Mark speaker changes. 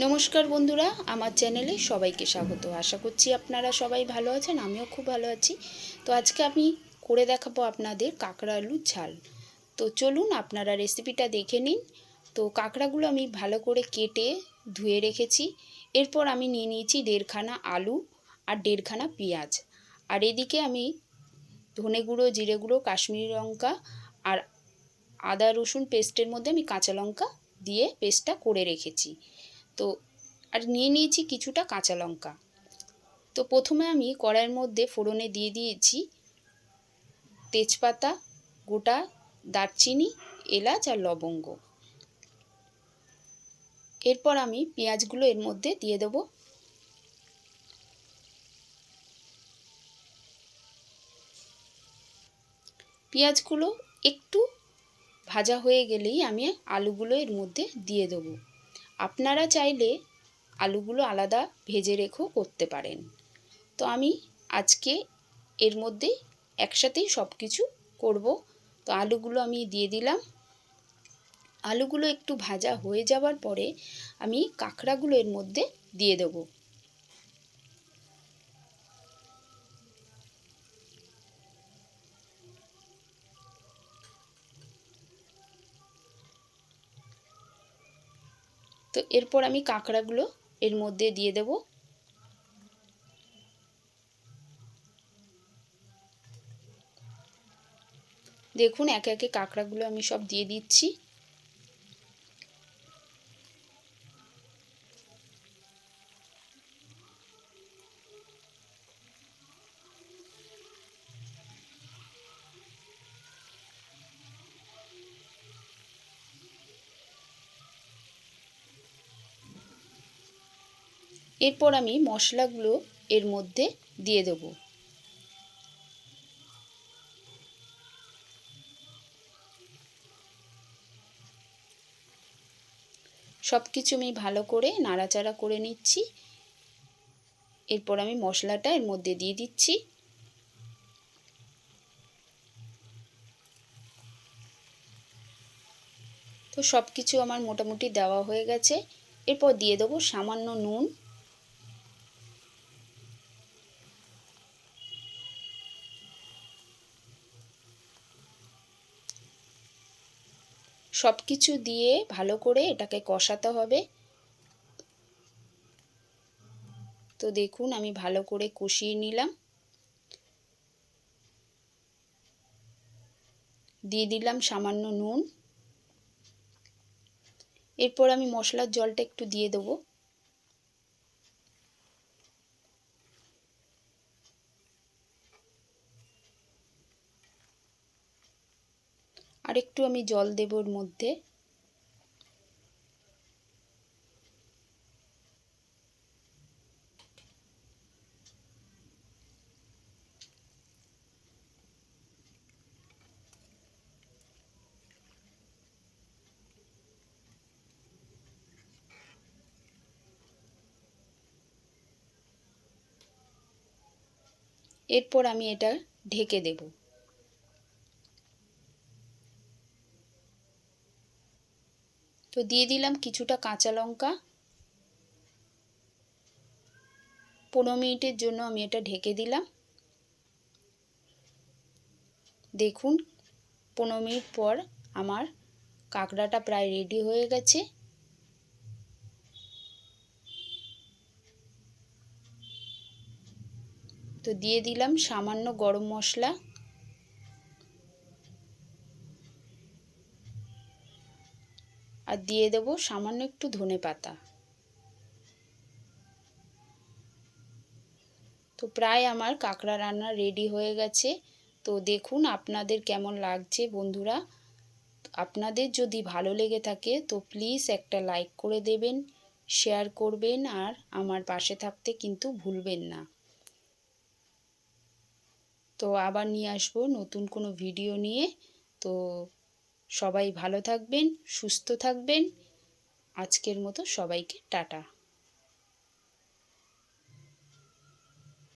Speaker 1: নমস্কার বন্ধুরা, আমার চ্যানেলে সবাইকে স্বাগত। আশা করছি আপনারা সবাই ভালো আছেন, আমিও খুব ভালো আছি। তো আজকে আমি করে দেখাবো আপনাদের কাঁকড়া আলুর ঝাল। তো চলুন আপনারা রেসিপিটা দেখে নিন। তো কাঁকড়াগুলো আমি ভালো করে কেটে ধুয়ে রেখেছি। এরপর আমি নিয়ে নিয়েছি দেড়খানা আলু আর দেড়খানা পেঁয়াজ। আর এদিকে আমি ধনে গুঁড়ো, জিরে গুঁড়ো, কাশ্মীরি লঙ্কা আর আদা রসুন পেস্টের মধ্যে আমি কাঁচা লঙ্কা দিয়ে পেস্টটা করে রেখেছি। তো আর নিয়ে নিয়েছি কিছুটা কাঁচা লঙ্কা। তো প্রথমে আমি কড়াইয়ের মধ্যে ফোড়নে দিয়ে দিয়েছি তেজপাতা, গোটা দারচিনি, এলাচ আর লবঙ্গ। এরপর আমি পেঁয়াজগুলো এর মধ্যে দিয়ে দেবো। পেঁয়াজগুলো একটু ভাজা হয়ে গেলেই আমি আলুগুলো এর মধ্যে দিয়ে দেবো। আপনারা চাইলে আলুগুলো আলাদা ভেজে রেখেও করতে পারেন। তো আমি আজকে এর মধ্যে একসাথেই সব কিছু করব। তো আলুগুলো আমি দিয়ে দিলাম। আলুগুলো একটু ভাজা হয়ে যাওয়ার পরে আমি কাঁকড়াগুলো এর মধ্যে দিয়ে দেবো। তো এরপর আমি কাঁকড়াগুলো এর মধ্যে দিয়ে দেব। দেখুন একে একে কাঁকড়াগুলো আমি সব দিয়ে দিচ্ছি। এরপর আমি মশলাগুলো এর মধ্যে দিয়ে দেবো। সব কিছু আমি ভালো করে নাড়াচাড়া করে নিচ্ছি। এরপর আমি মশলাটা এর মধ্যে দিয়ে দিচ্ছি। তো সব কিছু আমার মোটামুটি দেওয়া হয়ে গেছে। এরপর দিয়ে দেবো সামান্য নুন। সব কিছু দিয়ে ভালো করে এটাকে কষাতে হবে। তো দেখুন, আমি ভালো করে কষিয়ে নিলাম। দিয়ে দিলাম সামান্য নুন। এরপর আমি মশলার জলটা একটু দিয়ে দেবো। আর একটু আমি জল দেব ওর মধ্যে। এরপর আমি এটা ঢেকে দেবো। তো দিয়ে দিলাম কিছুটা কাঁচা লঙ্কা। পনেরো মিনিটের জন্য আমি এটা ঢেকে দিলাম। দেখুন, পনেরো মিনিট পর আমার কাঁকড়াটা প্রায় রেডি হয়ে গেছে। তো দিয়ে দিলাম সামান্য গরম মশলা। আর দিয়ে দেব সামান্য একটু ধনে পাতা। তো প্রায় আমার কাঁকড়া রান্না রেডি হয়ে গেছে। তো দেখুন আপনাদের কেমন লাগছে বন্ধুরা। আপনাদের যদি ভালো লেগে থাকে তো প্লিজ একটা লাইক করে দেবেন শেয়ার করবেন আর আমার পাশে থাকতে কিন্তু ভুলবেন না। তো আবার নিয়ে আসব নতুন কোনো ভিডিও নিয়ে। তো সবাই ভালো থাকবেন সুস্থ থাকবেন। আজকের মতো সবাইকে টাটা।